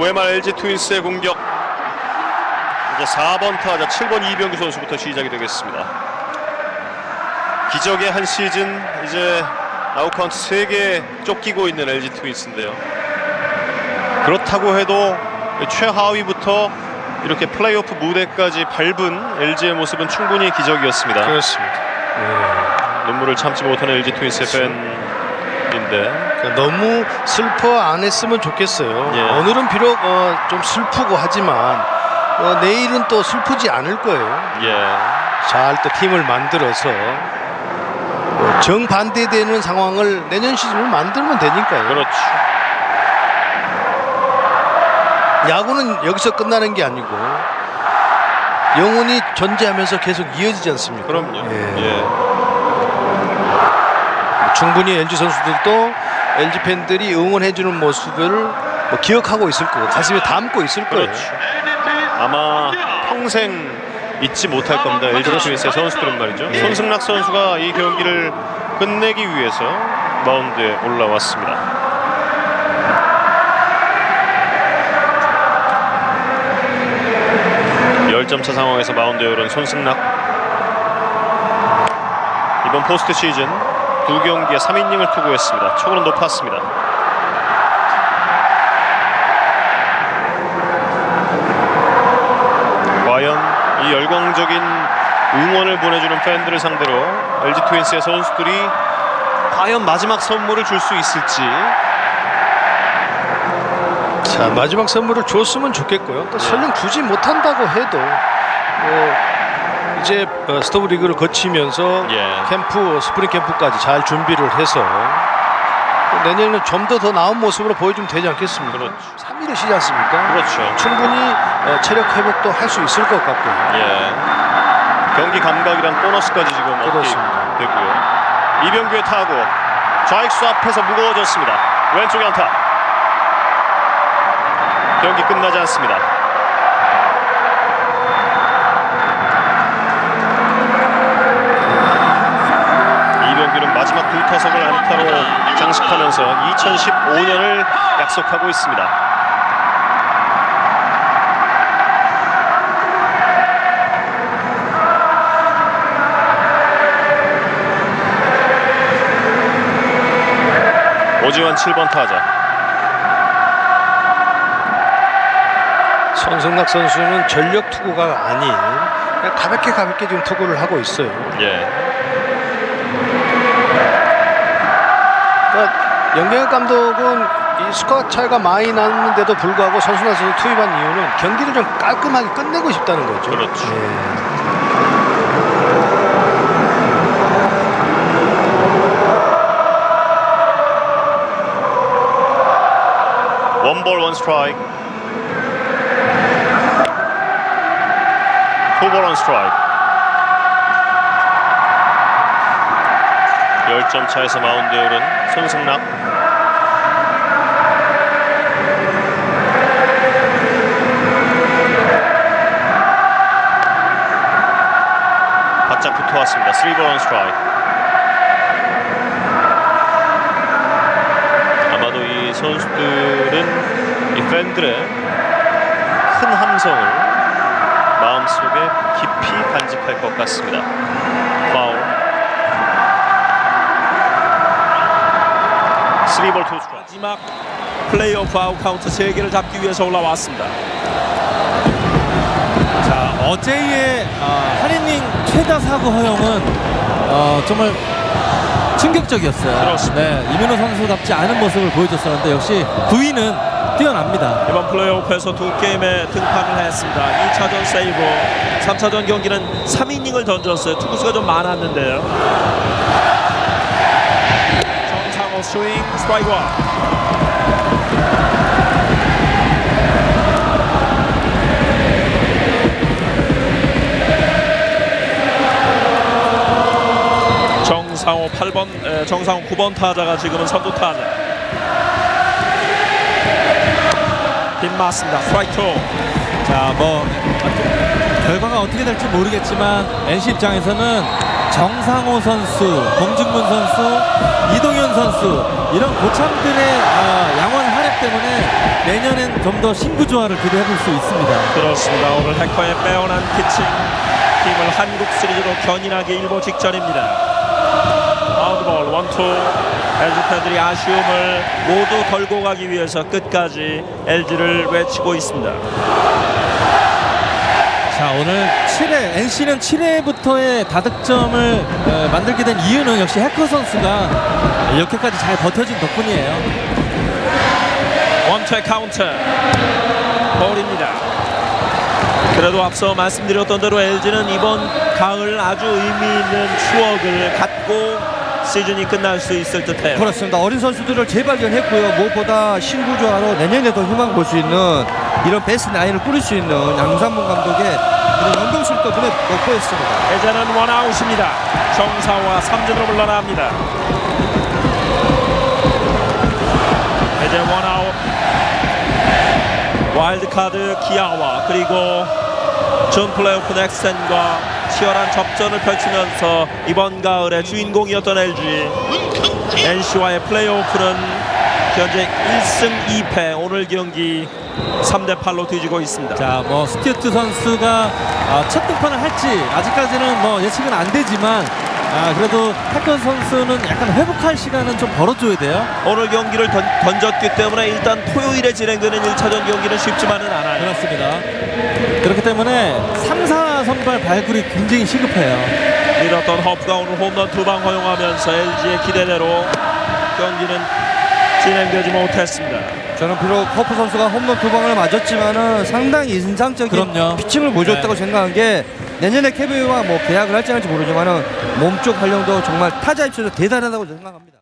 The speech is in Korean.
9회말 LG 트윈스의 공격 이제 4번 타자 7번 이병규 선수부터 시작이 되겠습니다. 기적의 한 시즌 이제 아웃카운트 3개 쫓기고 있는 LG 트윈스인데요. 그렇다고 해도 최하위부터 이렇게 플레이오프 무대까지 밟은 LG의 모습은 충분히 기적이었습니다. 그렇습니다. 눈물을 참지 못하는 LG 트윈스의 팬 인데 그러니까 너무 슬퍼 안 했으면 좋겠어요. 예. 오늘은 비록 어, 좀 슬프고 하지만 어, 내일은 또 슬프지 않을 거예요. 예 잘또 팀을 만들어서 어, 정반대되는 상황을 내년 시즌을 만들면 되니까요. 그렇죠. 야구는 여기서 끝나는 게 아니고 영원히 존재하면서 계속 이어지지 않습니까? 그럼요. 예. 예. 충분히 LG 선수들도 LG 팬들이 응원해주는 모습을 뭐 기억하고 있을 거고 가슴에 담고 있을 거예요. 그렇죠. 아마 평생 잊지 못할 겁니다. LG 트윈스의 선수들은 말이죠. 예. 손승락 선수가 이 경기를 끝내기 위해서 마운드에 올라왔습니다. 열점 차 상황에서 마운드에 오른 손승락 이번 포스트 시즌 두 경기에 3이닝을 투구했습니다. 초구는 높았습니다. 과연 이 열광적인 응원을 보내주는 팬들을 상대로 LG 트윈스의 선수들이 과연 마지막 선물을 줄 수 있을지 자 마지막 선물을 줬으면 좋겠고요. 또 설령 주지 못한다고 해도 뭐 이제 어, 스토브 리그를 거치면서 예. 캠프 스프링 캠프까지 잘 준비를 해서 또 내년에는 좀 더 더 나은 모습으로 보여주면 되지 않겠습니까? 그렇죠. 3위를 쉬지 않습니까? 그렇죠. 충분히 어, 체력 회복도 할 수 있을 것 같고요. 예. 경기 감각이랑 보너스까지 지금 그렇습니다. 되고요. 이병규의 타구 좌익수 앞에서 무거워졌습니다. 왼쪽에 안타. 경기 끝나지 않습니다. 이병규는 마지막 두 타석을 안타로 장식하면서 2015년을 약속하고 있습니다. 오지환 7번 타자. 손승락 선수는 전력 투구가 아닌 가볍게 가볍게 지금 투구를 하고 있어요. 예. 그러니까 영경혁 감독은 이 스코어 차이가 많이 났는데도 불구하고 손승락 선수 투입한 이유는 경기를 좀 깔끔하게 끝내고 싶다는 거죠. 그렇죠. 예. 원볼 원 스트라이크. 투볼 원 스트라이크. 10점 차에서 마운드에 오른 손승락. 바짝 붙어왔습니다. 3볼 원 스트라이크. 아마도 이 선수들은 이 팬들의 큰 함성을 마음속에 깊이 간직할 것 같습니다. 3볼 투 스트라이크. 마지막 플레이오프 아웃 카운트 3개를 잡기 위해서 올라왔습니다. 자 어제의 어, 한이닝 최다 사고 허용은 어, 정말 충격적이었어요. 그렇습니다. 네, 이민호 선수답지 않은 모습을 보여줬었는데 역시 구위는 뛰어납니다. 이번 플레이오프에서 두 게임에 등판을 했습니다. 2차전 세이브, 3차전 경기는 3이닝을 던졌어요. 투구수가 좀 많았는데요. 스윙 스트라이크 원. 정상호 8번, 에, 정상호 9번 타자가 지금은 선두 타자. 빗 맞습니다. 스트라이크 투. 자, 뭐 결과가 어떻게 될지 모르겠지만 NC 입장에서는 정상호 선수, 공중문 선수, 이동현 선수 이런 고참들의 어, 양원 활약 때문에 내년엔 좀 더 신구조화를 기대해 볼 수 있습니다. 그렇습니다. 오늘 해커의 빼어난 피칭 팀을 한국 시리즈로 견인하기 일보 직전입니다. 아웃볼 원투 LG 팬들이 아쉬움을 모두 덜고 가기 위해서 끝까지 LG를 외치고 있습니다. 자 오늘 7회 NC는 7회부터의 다득점을 어, 만들게 된 이유는 역시 해커 선수가 이렇게까지 잘 버텨준 덕분이에요. 원투의 카운트 볼입니다. 그래도 앞서 말씀드렸던 대로 LG는 이번 가을 아주 의미 있는 추억을 갖고 시즌이 끝날 수 있을 듯해요. 그렇습니다. 어린 선수들을 재발견했고요. 무엇보다 신구조화로 내년에도 희망 볼 수 있는 이런 베스트 나인을 꾸릴 수 있는 양상문 감독의 그런 연병술도 눈에 넣고있습니다 이제는 원아웃입니다. 정사와 3진으로 물러납니다. 이제 원아웃 와일드카드 기아와 그리고 준 플레이오프 넥센과 치열한 접전을 펼치면서 이번 가을의 주인공이었던 LG NC와의 플레이오프는 현재 1승 2패 오늘 경기 3대 8로 뒤지고 있습니다. 자, 뭐 스튜어트 선수가 아, 첫 등판을 할지 아직까지는 뭐 예측은 안 되지만 아, 그래도 해커 선수는 약간 회복할 시간은 좀 벌어줘야 돼요. 오늘 경기를 던, 던졌기 때문에 일단 토요일에 진행되는 1차전 경기는 쉽지만은 않아요. 그렇습니다. 그렇기 때문에 3, 4 선발 발굴이 굉장히 시급해요. 밀었던 허프가 오늘 홈런 두 방 허용하면서 LG의 기대대로 경기는 진행되지 못했습니다. 저는 비록 커프 선수가 홈런 두 방을 맞았지만은 상당히 인상적인 그럼요. 피칭을 보여줬다고 네. 생각한 게 내년에 케비와 뭐 계약을 할지 안 할지 모르지만은 몸쪽 활용도 정말 타자 입장에서 대단하다고 생각합니다.